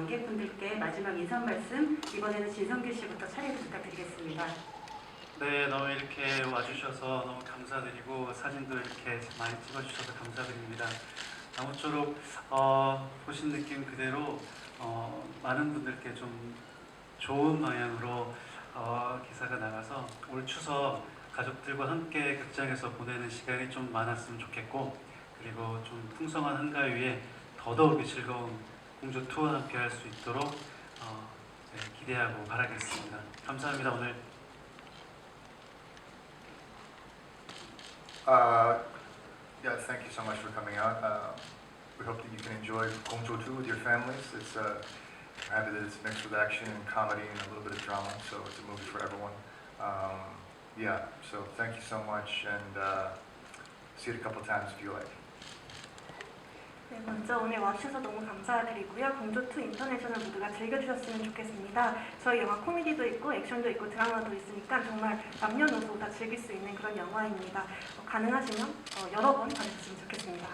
관객분들께 마지막 인사 말씀 이번에는 진성규 씨부터 차례를 부탁드리겠습니다. 네, 너무 이렇게 와주셔서 너무 감사드리고 사진도 이렇게 많이 찍어주셔서 감사드립니다. 아무쪼록 어, 보신 느낌 그대로 어, 많은 분들께 좀 좋은 방향으로 어, 기사가 나가서 올 추석 가족들과 함께 극장에서 보내는 시간이 좀 많았으면 좋겠고 그리고 좀 풍성한 한가위에 더더욱이 즐거운 공주 투어와 함께 할 수 있도록 어, 네, 기대하고 바라겠습니다. 감사합니다 오늘. Uh, yeah, thank you so much for coming out. Uh, we hope that you can enjoy Gongzhou 2 with your families. It's uh, I'm happy that it's mixed with action and comedy and a little bit of drama, so it's a movie for everyone. Um, yeah, so thank you so much, and uh, see it a couple times if you like. 네, 먼저 오늘 와주셔서 너무 감사드리고요. 공조2 인터내셔널 모두가 즐겨주셨으면 좋겠습니다. 저희 영화 코미디도 있고 액션도 있고 드라마도 있으니까 정말 남녀노소 다 즐길 수 있는 그런 영화입니다. 어, 가능하시면 어, 여러 번 봐주셨으면 좋겠습니다.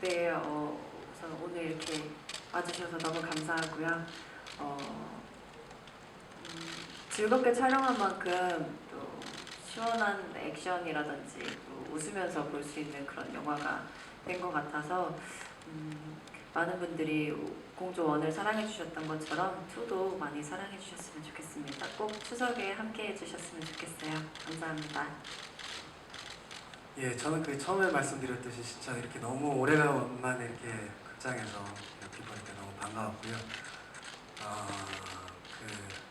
네, 어, 우선 오늘 이렇게 와주셔서 너무 감사하고요. 어, 음, 즐겁게 촬영한 만큼 또 시원한 액션이라든지 또 웃으면서 볼 수 있는 그런 영화가 된 것 같아서 음, 많은 분들이 공조 원을 사랑해 주셨던 것처럼 2도 많이 사랑해 주셨으면 좋겠습니다. 꼭 추석에 함께 해주셨으면 좋겠어요. 감사합니다. 예, 저는 그 처음에 말씀드렸듯이 진짜 이렇게 너무 오래간만에 이렇게 극장에서 이렇게 보니까 너무 반가웠고요. 아, 그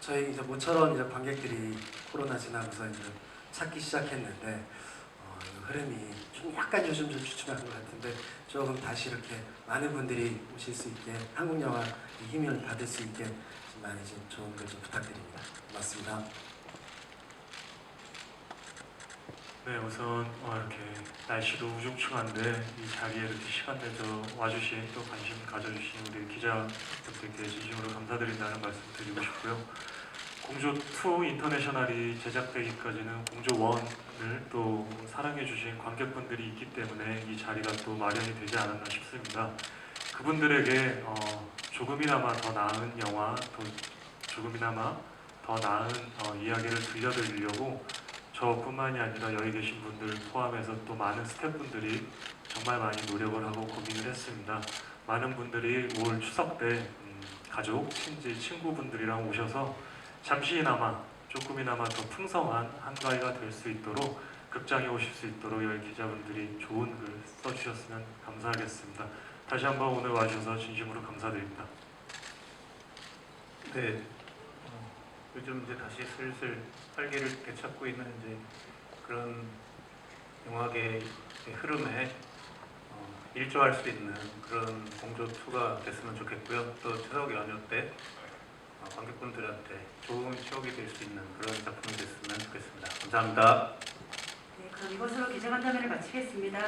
저희 이제 모처럼 이제 관객들이 코로나 지나면서 이제 찾기 시작했는데 어, 이 흐름이 좀 약간 요즘 좀 주춤한 것 같은데 조금 다시 이렇게 많은 분들이 오실 수 있게 한국 영화 힘을 받을 수 있게 좀 많이 좀 좋은 글좀 부탁드립니다. 고맙습니다. 네, 우선 어, 이렇게 날씨도 우중충한데 이 자리에 이렇게 시간 내서 와주신 또 관심 가져주신 우리 기자분들께 진심으로 감사드린다는 말씀 드리고 싶고요. 공조 2 인터내셔널이 제작되기까지는 공조 1을 또 사랑해 주신 관객분들이 있기 때문에 이 자리가 또 마련이 되지 않았나 싶습니다. 그분들에게 어, 조금이나마 더 나은 영화, 또 조금이나마 더 나은 어, 이야기를 들려드리려고 저뿐만이 아니라 여기 계신 분들 포함해서 또 많은 스태프분들이 정말 많이 노력을 하고 고민을 했습니다. 많은 분들이 올 추석 때 음, 가족, 친지, 친구분들이랑 오셔서 잠시나마 조금이나마 더 풍성한 한가위가 될 수 있도록 극장에 오실 수 있도록 여기 기자분들이 좋은 글 써주셨으면 감사하겠습니다. 다시 한번 오늘 와주셔서 진심으로 감사드립니다. 네, 어, 요즘 이제 다시 슬슬 활기를 되찾고 있는 이제 그런 영화계의 흐름에 어, 일조할 수 있는 그런 공조 2가 됐으면 좋겠고요. 또 추석 연휴 때 어, 관객분들한테 좋은 추억이 될 수 있는 그런 작품이 됐으면 좋겠습니다. 감사합니다. 네, 그럼 이것으로 기자간담회를 마치겠습니다.